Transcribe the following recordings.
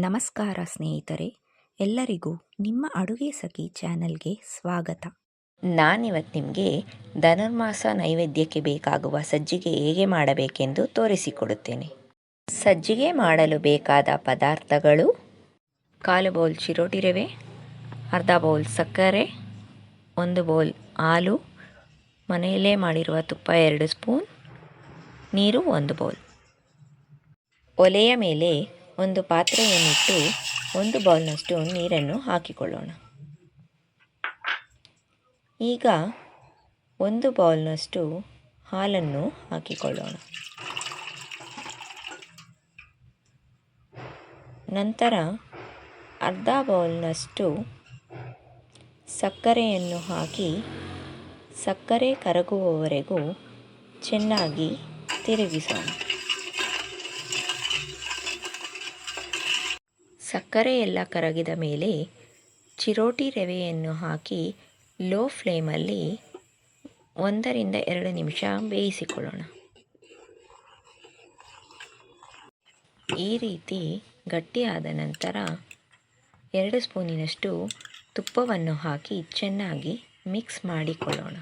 ನಮಸ್ಕಾರ ಸ್ನೇಹಿತರೆ, ಎಲ್ಲರಿಗೂ ನಿಮ್ಮ ಅಡುಗೆ ಸಖಿ ಚಾನಲ್ಗೆ ಸ್ವಾಗತ. ನಾನಿವತ್ತು ನಿಮಗೆ ಧನುರ್ಮಾಸ ನೈವೇದ್ಯಕ್ಕೆ ಬೇಕಾಗುವ ಸಜ್ಜಿಗೆ ಹೇಗೆ ಮಾಡಬೇಕೆಂದು ತೋರಿಸಿಕೊಡುತ್ತೇನೆ. ಸಜ್ಜಿಗೆ ಮಾಡಲು ಬೇಕಾದ ಪದಾರ್ಥಗಳು, ಕಾಲು ಬೌಲ್ ಚಿರೋಟಿ ರವೆ, ಅರ್ಧ ಬೌಲ್ ಸಕ್ಕರೆ, ಒಂದು ಬೌಲ್ ಹಾಲು, ಮನೆಯಲ್ಲೇ ಮಾಡಿರುವ ತುಪ್ಪ ಎರಡು ಸ್ಪೂನ್, ನೀರು ಒಂದು ಬೌಲ್. ಒಲೆಯ ಮೇಲೆ ಒಂದು ಪಾತ್ರೆಯನ್ನಿಟ್ಟು ಒಂದು ಬೌಲ್ನಷ್ಟು ನೀರನ್ನು ಹಾಕಿಕೊಳ್ಳೋಣ. ಈಗ ಒಂದು ಬೌಲ್ನಷ್ಟು ಹಾಲನ್ನು ಹಾಕಿಕೊಳ್ಳೋಣ. ನಂತರ ಅರ್ಧ ಬೌಲ್ನಷ್ಟು ಸಕ್ಕರೆಯನ್ನು ಹಾಕಿ ಸಕ್ಕರೆ ಕರಗುವವರೆಗೂ ಚೆನ್ನಾಗಿ ತಿರುಗಿಸೋಣ. ಸಕ್ಕರೆ ಎಲ್ಲ ಕರಗಿದ ಮೇಲೆ ಚಿರೋಟಿ ರವೆಯನ್ನು ಹಾಕಿ ಲೋ ಫ್ಲೇಮಲ್ಲಿ ಒಂದರಿಂದ ಎರಡು ನಿಮಿಷ ಬೇಯಿಸಿಕೊಳ್ಳೋಣ. ಈ ರೀತಿ ಗಟ್ಟಿಯಾದ ನಂತರ ಎರಡು ಸ್ಪೂನಿನಷ್ಟು ತುಪ್ಪವನ್ನು ಹಾಕಿ ಚೆನ್ನಾಗಿ ಮಿಕ್ಸ್ ಮಾಡಿಕೊಳ್ಳೋಣ.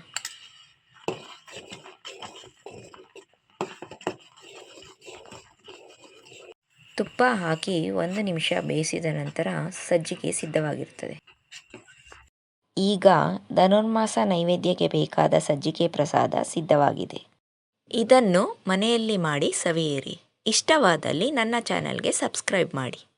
ತುಪ್ಪ ಹಾಕಿ ಒಂದು ನಿಮಿಷ ಬೇಯಿಸಿದ ನಂತರ ಸಜ್ಜಿಗೆ ಸಿದ್ಧವಾಗಿರುತ್ತದೆ. ಈಗ ಧನುರ್ಮಾಸ ನೈವೇದ್ಯಕ್ಕೆ ಬೇಕಾದ ಸಜ್ಜಿಗೆ ಪ್ರಸಾದ ಸಿದ್ಧವಾಗಿದೆ. ಇದನ್ನು ಮನೆಯಲ್ಲಿ ಮಾಡಿ ಸವಿಯಿರಿ. ಇಷ್ಟವಾದಲ್ಲಿ ನನ್ನ ಚಾನಲ್ಗೆ ಸಬ್ಸ್ಕ್ರೈಬ್ ಮಾಡಿ.